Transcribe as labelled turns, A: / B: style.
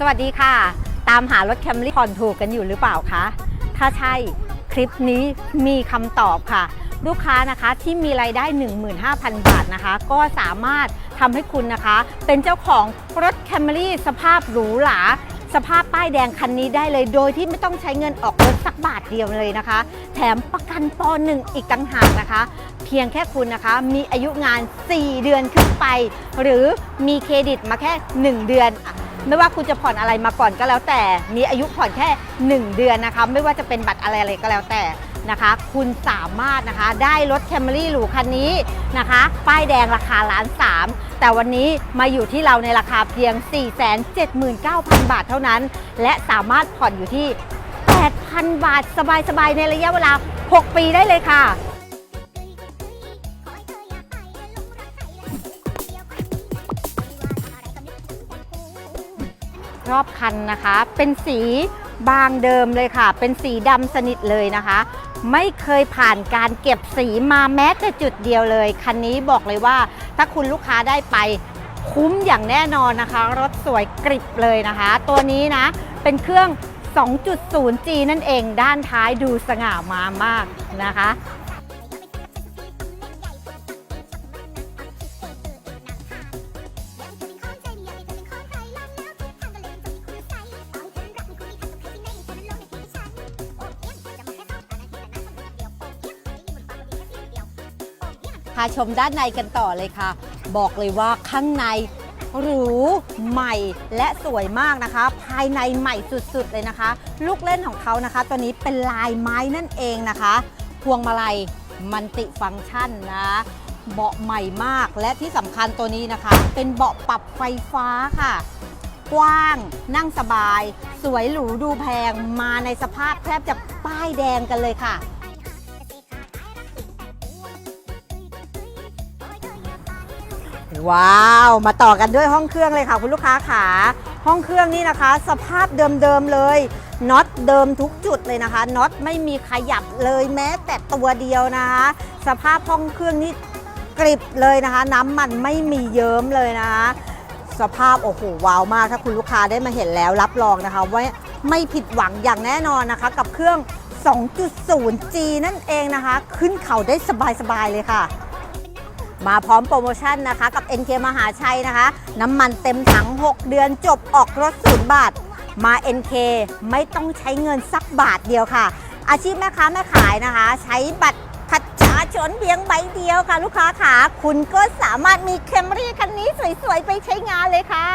A: สวัสดีค่ะ ตามหารถแคมรี่ผ่อนถูกกันอยู่หรือเปล่าคะ ถ้าใช่คลิปนี้มีคำตอบค่ะ ลูกค้านะคะที่มีรายได้ 15,000 บาทนะคะ ก็สามารถทำให้คุณนะคะ เป็นเจ้าของรถแคมรี่สภาพหรูหราสภาพป้ายแดงคันนี้ได้เลยโดยที่ไม่ต้องใช้เงินออกรถสักบาทเดียวเลยนะคะ แถมประกันปหนึ่งอีกต่างหากนะคะ เพียงแค่คุณนะคะ มีอายุงาน 4 เดือนขึ้นไป หรือมีเครดิตมาแค่ 1 เดือน ไม่ว่าคุณจะผ่อนอะไรมาก่อนก็แล้วแต่ มีอายุผ่อนแค่ 1 เดือนนะคะ ไม่ว่าจะเป็นบัตรอะไรอะไรก็แล้วแต่นะคะ คุณสามารถนะคะได้รถแคมรี่หรูคันนี้นะคะ ป้ายแดงราคาล้านสามแต่วันนี้มาอยู่ที่เราในราคาเพียง 479,000 บาทเท่านั้น และสามารถผ่อนอยู่ที่ 8,000 บาทสบายๆ ในระยะเวลา 6 ปีได้เลยค่ะ รอบคันนะคะ เป็นสีบางเดิมเลยค่ะ เป็นสีดำสนิทเลยนะคะ ไม่เคยผ่านการเก็บสีมาแม้แต่จุดเดียวเลย คันนี้บอกเลยว่า ถ้าคุณลูกค้าได้ไปคุ้มอย่างแน่นอนนะคะ รถสวยกริบเลยนะคะ ตัวนี้นะ เป็นเครื่อง 2.0G นั่นเอง ด้านท้ายดูสง่ามามากนะคะาชมด้านในกันต่อเลยค่ะ บอกเลยว่าข้างในหรูใหม่และสวยมากนะคะ ภายในใหม่สุดๆเลยนะคะ ลูกเล่นของเขานะคะ ตัวนี้เป็นลายไม้นั่นเองนะคะ พวงมาลัยมันติฟังก์ชันนะเบาะใหม่มากและที่สำคัญตัวนี้นะคะ เป็นเบาะปรับไฟฟ้าค่ะ กว้างนั่งสบาย สวยหรูดูแพงมาในสภาพแทบจะป้ายแดงกันเลยค่ะ ว้าว มาต่อกันด้วยห้องเครื่องเลยค่ะคุณลูกค้าขาห้องเครื่องนี่นะคะ สภาพเดิมๆเลยน็อตเดิมทุกจุดเลยนะคะน็อตไม่มีขยับเลยแม้แต่ตัวเดียวนะคะ สภาพห้องเครื่องนี่กริบเลยนะคะ น้ำมันไม่มีเยิ้มเลยนะคะสภาพโอ้โหว้าวมากถ้าคุณลูกค้าได้มาเห็นแล้วรับรองนะคะว่าไม่ผิดหวังอย่างแน่นอนนะคะ กับเครื่อง 2.0G นั่นเองนะคะ ขึ้นเขาได้สบายๆเลยค่ะ มาพร้อมโปรโมชั่นนะคะ กับ NK มหาชัยนะคะ น้ำมันเต็มถัง 6 เดือนจบออกรถศูนย์บาท มา NK ไม่ต้องใช้เงินสักบาทเดียวค่ะ อาชีพแม่ค้าแม่ขายนะคะ ใช้บัตรประชาชนเพียงใบเดียวค่ะ ลูกค้าขาคุณก็สามารถมีแคมรี่คันนี้สวยๆ ไปใช้งานเลยค่ะ